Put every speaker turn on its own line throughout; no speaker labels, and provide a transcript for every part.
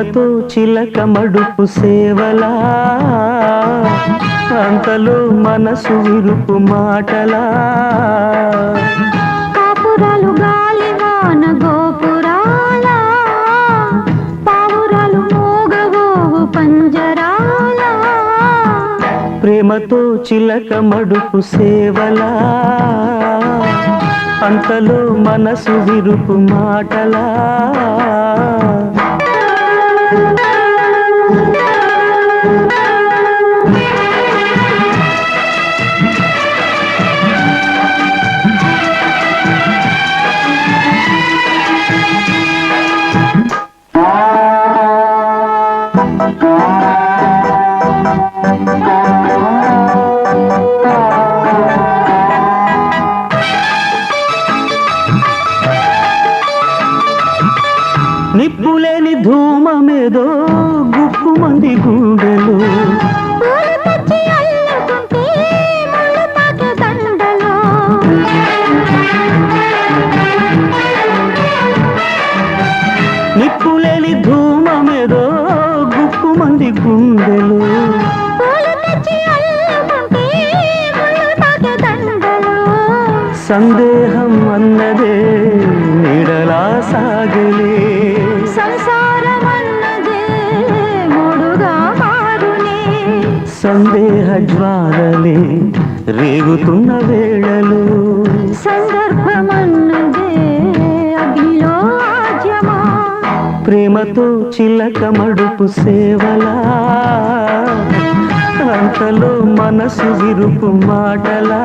ప్రేమతో చిలక మడుపు సేవలా. అంతలో మనసు విరుపు మాటలా.
కాపురాలు గాలివాన గోపురాల. పావురాలు మోగవోవు పంజరాల.
ప్రేమతో చిలక మడుపు సేవలా. అంతలో మనసు విరుపు మాటలా. ధూమమేదో గుప్పు మంది గుండెలు. నిప్పులేని ధూమమేదో గుప్పు మంది గుండెలు. సందేహం అన్నదే సందేహ జ్వాలలే రేగుతున్న వేళలు.
సందర్భమన్నదే అగ్నిలో ఆజ్యమా
ప్రేమతో చిలక మడుపు సేవలా? అంతలో మనసు విరుపు మాటలా?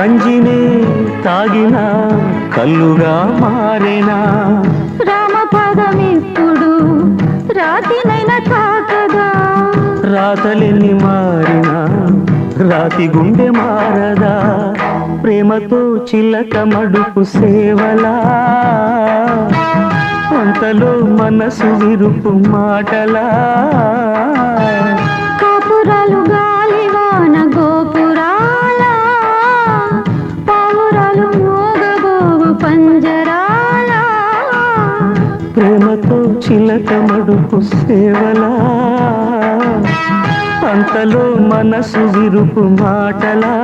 గంజినే తాగిన కల్లుగా మారేనా.
రామపదమిప్పుడు రాతినైన తాకదా.
రాతలెన్ని మారినా రాతి గుండె మారదా. ప్రేమతో చిలక మడుపు సేవలా. అంతలో మనసు విరుపు మాటలా.
కాపురాలు గాలివాన
చిలక మడుపు సేవలా. అంతలో మనసు విరుపు మాటలా.